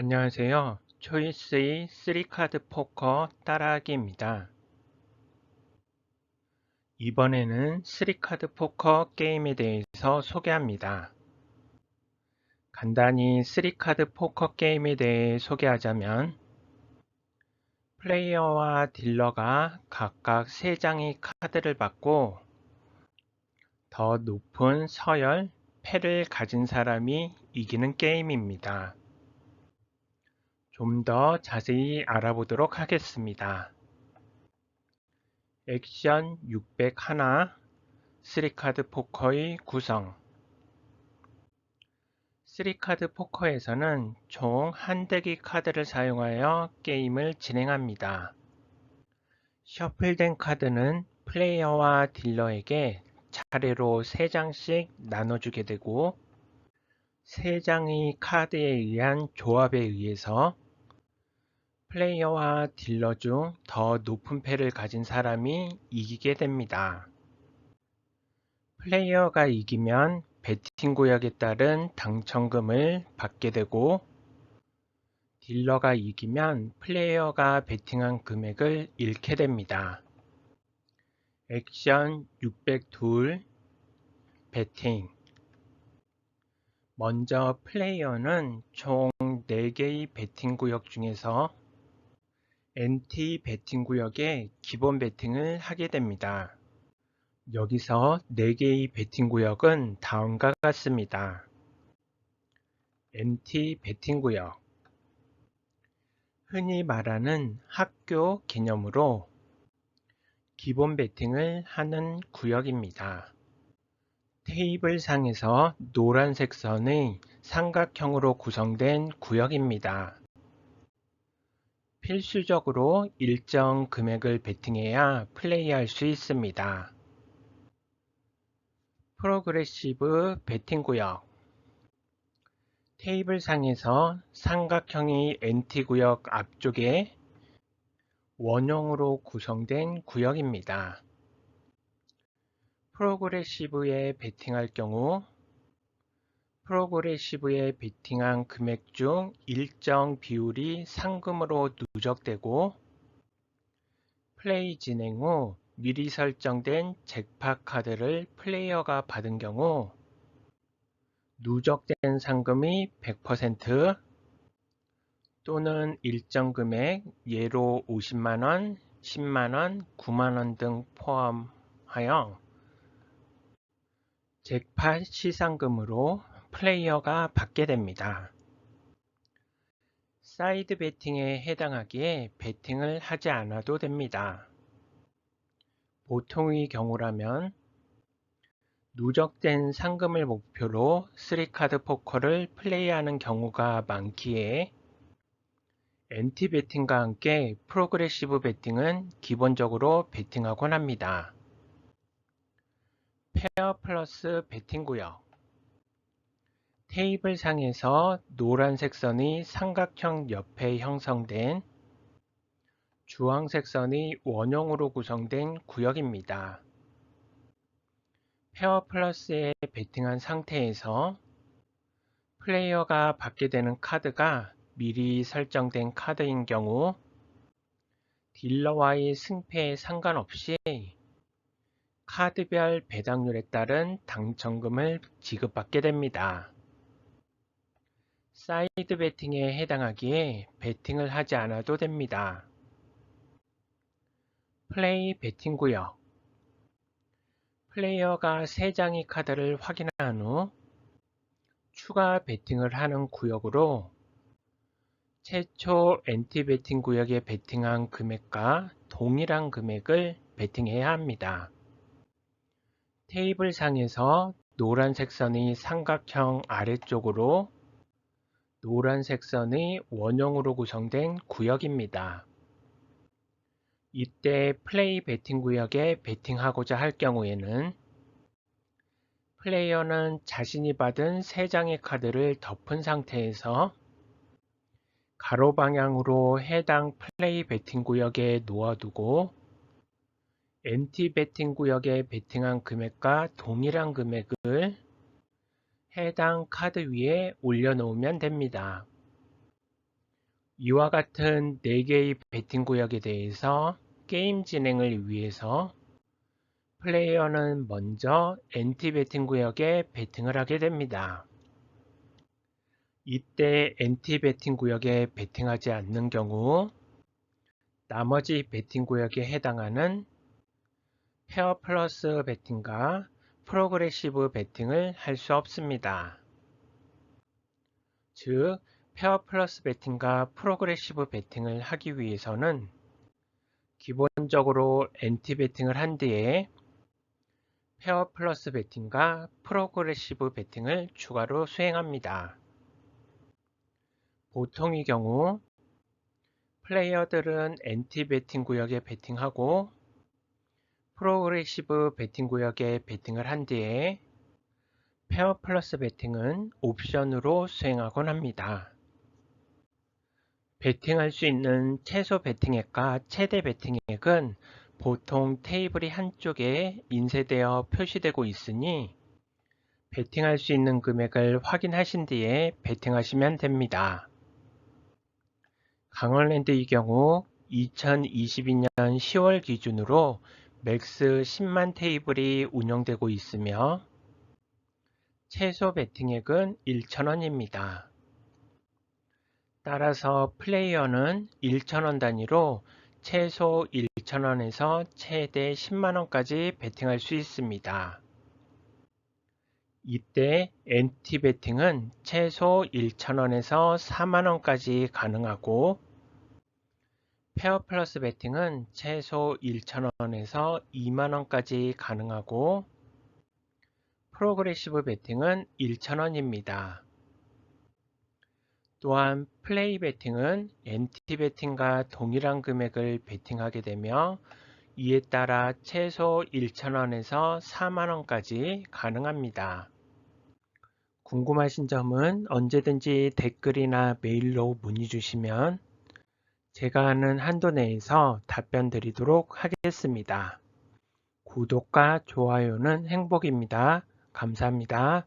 안녕하세요. 초이스의 3카드 포커 따라하기입니다. 이번에는 3카드 포커 게임에 대해서 소개합니다. 간단히 3카드 포커 게임에 대해 소개하자면 플레이어와 딜러가 각각 3장의 카드를 받고 더 높은 서열, 패를 가진 사람이 이기는 게임입니다. 좀 더 자세히 알아보도록 하겠습니다. 액션 601 3카드 포커의 구성 3카드 포커에서는 총 한 대기 카드를 사용하여 게임을 진행합니다. 셔플된 카드는 플레이어와 딜러에게 차례로 3장씩 나눠주게 되고 3장의 카드에 의한 조합에 의해서 플레이어와 딜러 중 더 높은 패를 가진 사람이 이기게 됩니다. 플레이어가 이기면 배팅 구역에 따른 당첨금을 받게 되고 딜러가 이기면 플레이어가 베팅한 금액을 잃게 됩니다. 액션 602 배팅 먼저 플레이어는 총 4개의 배팅 구역 중에서 NT 배팅 구역에 기본 배팅을 하게 됩니다. 여기서 4개의 배팅 구역은 다음과 같습니다. NT 배팅 구역 흔히 말하는 학교 개념으로 기본 배팅을 하는 구역입니다. 테이블 상에서 노란색 선의 삼각형으로 구성된 구역입니다. 필수적으로 일정 금액을 베팅해야 플레이할 수 있습니다. 프로그레시브 베팅 구역 테이블 상에서 삼각형이 NT 구역 앞쪽에 원형으로 구성된 구역입니다. 프로그레시브에 베팅할 경우 프로그레시브에 베팅한 금액 중 일정 비율이 상금으로 누적되고 플레이 진행 후 미리 설정된 잭팟 카드를 플레이어가 받은 경우 누적된 상금이 100% 또는 일정 금액 예로 50만원, 10만원, 9만원 등 포함하여 잭팟 시상금으로 플레이어가 받게 됩니다. 사이드 베팅에 해당하기에 베팅을 하지 않아도 됩니다. 보통의 경우라면 누적된 상금을 목표로 3카드 포커를 플레이하는 경우가 많기에 엔티 베팅과 함께 프로그레시브 베팅은 기본적으로 베팅하곤 합니다. 페어 플러스 베팅 구역 테이블 상에서 노란색 선이 삼각형 옆에 형성된 주황색 선이 원형으로 구성된 구역입니다. 페어 플러스에 베팅한 상태에서 플레이어가 받게 되는 카드가 미리 설정된 카드인 경우 딜러와의 승패에 상관없이 카드별 배당률에 따른 당첨금을 지급받게 됩니다. 사이드 베팅에 해당하기에 베팅을 하지 않아도 됩니다. 플레이 베팅 구역 플레이어가 3장의 카드를 확인한 후 추가 베팅을 하는 구역으로 최초 엔티 베팅 구역에 베팅한 금액과 동일한 금액을 베팅해야 합니다. 테이블 상에서 노란색 선이 삼각형 아래쪽으로 노란색 선의 원형으로 구성된 구역입니다. 이때 플레이 베팅 구역에 베팅하고자 할 경우에는 플레이어는 자신이 받은 3장의 카드를 덮은 상태에서 가로 방향으로 해당 플레이 베팅 구역에 놓아두고 엔티 베팅 구역에 베팅한 금액과 동일한 금액을 해당 카드 위에 올려놓으면 됩니다. 이와 같은 4개의 배팅 구역에 대해서 게임 진행을 위해서 플레이어는 먼저 엔티 배팅 구역에 배팅을 하게 됩니다. 이때 엔티 배팅 구역에 배팅하지 않는 경우 나머지 배팅 구역에 해당하는 페어 플러스 배팅과 프로그레시브 배팅을 할 수 없습니다. 즉, 페어 플러스 배팅과 프로그레시브 배팅을 하기 위해서는 기본적으로 엔티 배팅을 한 뒤에 페어 플러스 배팅과 프로그레시브 배팅을 추가로 수행합니다. 보통의 경우 플레이어들은 엔티 배팅 구역에 배팅하고 프로그레시브 배팅 구역에 배팅을 한 뒤에 페어 플러스 배팅은 옵션으로 수행하곤 합니다. 배팅할 수 있는 최소 배팅액과 최대 배팅액은 보통 테이블이 한쪽에 인쇄되어 표시되고 있으니 배팅할 수 있는 금액을 확인하신 뒤에 배팅하시면 됩니다. 강원랜드의 경우 2022년 10월 기준으로 맥스 10만 테이블이 운영되고 있으며 최소 배팅액은 1,000원입니다. 따라서 플레이어는 1,000원 단위로 최소 1,000원에서 최대 10만원까지 배팅할 수 있습니다. 이때 엔티 배팅은 최소 1,000원에서 4만원까지 가능하고 페어 플러스 배팅은 최소 1,000원에서 2만원까지 가능하고 프로그레시브 배팅은 1,000원입니다. 또한 플레이 배팅은 엔티 배팅과 동일한 금액을 배팅하게 되며 이에 따라 최소 1,000원에서 4만원까지 가능합니다. 궁금하신 점은 언제든지 댓글이나 메일로 문의 주시면 제가 아는 한도 내에서 답변 드리도록 하겠습니다. 구독과 좋아요는 행복입니다. 감사합니다.